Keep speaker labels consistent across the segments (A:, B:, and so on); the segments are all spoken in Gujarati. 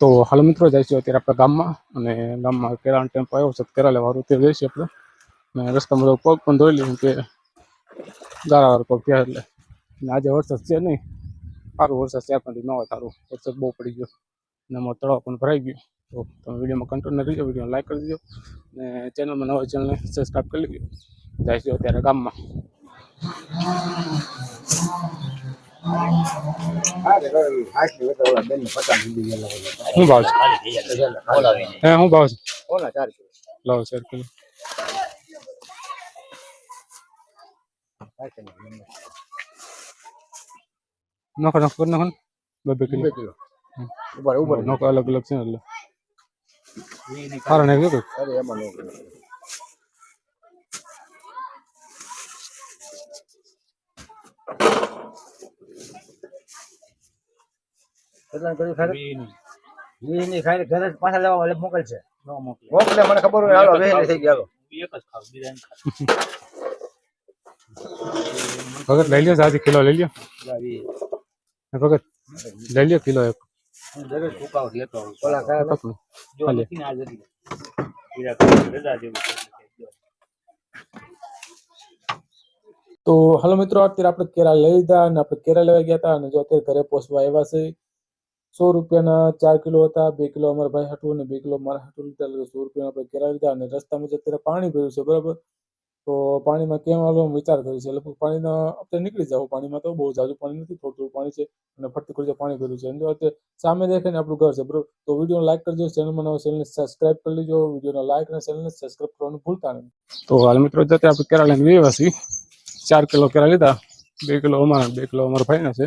A: તો હાલ મિત્રો જઈશું અત્યારે આપણે ગામમાં અને ગામમાં કેળાનો ટેમ્પો આવ્યો છે કેળા લેવાનું તે જઈશું આપણે. અને રસ્તામાં બધો પગ પણ ધોઈ લઈએ કે ગારાવાળો પગ થયા એટલે. આજે વરસાદ છે નહીં. સારું વરસાદ છે પાંચ ન હોય સારું. વરસાદ બહુ પડી ગયો. અને અમારો તળાવ પણ ભરાઈ ગયું. તો તમે વિડીયોમાં કન્ટિન્યુ રહીજો વીડિયો લાઈક કરી દેજો. અને ચેનલમાં નવા ચેનલને સબસ્ક્રાઈબ કરી લેજો. જઈશું અત્યારે ગામમાં. શું ભાવ છે હે શું ભાવ છે લાવો ચાર કિલો નખો નખો કરી નાખો ને બે બે કિલો નખો અલગ અલગ છે ને એટલે સારા ને કીધું
B: પાછા લેવા એટલે મોકલશે મોકલે. મને ખબર હોય હાલો વહેલી થઈ ગયા
A: ભગત લઈ લ્યો સાજી કિલો લઈ લ્યો. ભગત લઈ લ્યો કિલો એક.
B: ઓલા
A: પકડો તો હાલો મિત્રો અત્યારે આપણે કેરા લઈ લીધા અને આપણે કેરા લેવા ગયા હતા અને જો અત્યારે ઘરે પહોંચવા આવ્યા છે સો રૂપિયાના ચાર કિલો હતા, બે કિલો અમારા ભાઈ હાટું અને બે કિલો મારા હાટું લીધા એટલે સો રૂપિયા આપણે કેરા લીધા અને રસ્તામાં જે અત્યારે પાણી ભર્યું છે, બરાબર? તો પાણીમાં કેમ આવવાનો વિચાર કર્યો છે, લગભગ પાણીના અત્યારે નીકળી જાવ, પાણીમાં તો બહુ જાજુ પાણી નથી, થોડું થોડું પાણી છે અને ફરતી કરી પાણી ભર્યું છે. અને અત્યારે સામે દેખાય ને આપણું ઘર છે, બરાબર? તો વીડિયો લાઈક કરજો, ચેનલમાં નવો ચેનલને સબસ્ક્રાઇબ કરી લેજો, વિડીયોને લાઈક અને ચેનલને સબસ્ક્રાઇબ કરવાનું ભૂલતા નહીં. તો હાલ મિત્રો જતે આપણે કેરા લઈને વ્યવા ચાર કિલો કેરા લીધા, બે કિલો અમારા, બે કિલો અમારા ભાઈના છે.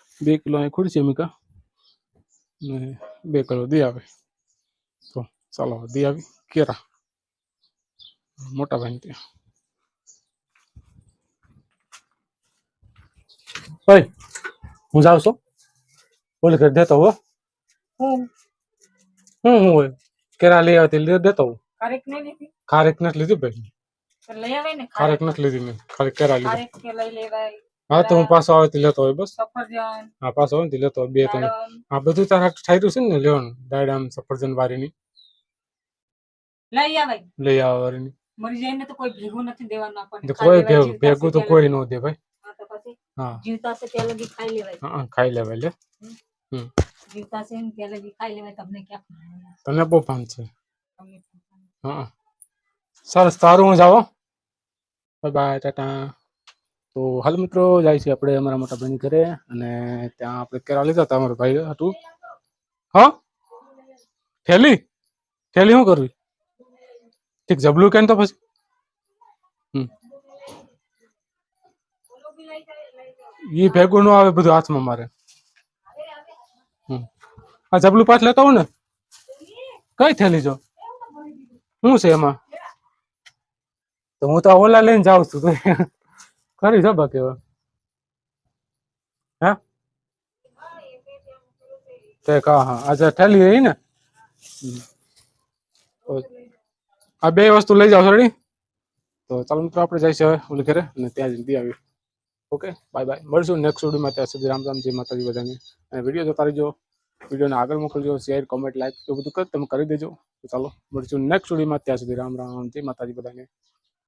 A: બે કિલો અહીં ખુરશી મૂકા ને બે કિલો દે આવે તો ચાલો દે આવી કેરા મોટા ભાઈને ત્યાં ઓય હું જાઉં છું બોલ ઘર દેતો હો
C: હું
A: હું હું હોય કેરા લઈ આવતી લે દેતો હું
C: ખારેક નહીં લીધી
A: ખારેક નથી લીધી ભાઈ
C: તો લઈ આવે ને
A: ખારેક નથી લીધી મેં ખાલી કેરા લીધી
C: ખારેક કે લઈ લેવાય
A: હા તો હું પાછો આવે તો લેતો હોય બસ. હા પાછો આવે ને લેતો હોય બે ત્રણ. હા બધું તારા ઠાયરું છે ને લેવાનું દાડામ સફરજન વારીની.
C: લઈ આવે
A: લઈ વારીની.
C: મરી જાય તો કોઈ ભેગું નથી દેવાનું આપણને.
A: કોઈ ભેગું ભેગું તો કોઈ ન દે ભાઈ.
C: હા,
A: હા.
C: જીવતા છે ત્યાં લગી ખાઈ લેવાય.
A: હા ખાઈ લેવાય લે. હમ.
C: જીવતા છે ને ત્યાં લગી ખાઈ લેવાય તમને ક્યાં ખબર?
A: તને બહુ ભાન છે. હા. સરસ તારું હું જાઓ બાય બાય ટાટા. તો હાલ મિત્રો, જાય છે આપણે અમારા મોટા ભાઈની ઘરે અને ત્યાં આપણે કેરા લીધા હતા, અમારા ભાઈ હતું. હા? થેલી? થેલી શું કરવી? ઠીક જબલું કેમ તો પછી. ઈ ભેગું ન આવે બધું હાથમાં મારે. આ જબલું પાછ લેતો હું ને? કઈ થેલી જો? શું છે એમાં? તો હું તો ઓલા લઈને જાઉં છું. ખરી છે બાકી હવે હે તે કા હા આજે ઠેલી રહી ને હમ. તો આ બે વસ્તુ લઈ જાઓ રેડી તો ચાલો મિત્રો આપણે જઈશું હવે ઓલી ઘરે અને ત્યાં જઈને દી આવી ઓકે બાય બાય મળશું નેક્સ્ટ વિડીયોમાં ત્યાં સુધી રામ રામ જય માતાજી બધાને અને વિડીયો જોતા રહેજો વિડીયોને આગળ મોકલજો શેર કોમેન્ટ લાઈક એવું બધું કર તમે કરી દેજો તો ચાલો મળશું નેક્સ્ટ વિડીયોમાં ત્યાં સુધી રામ રામ જય માતાજી બધાને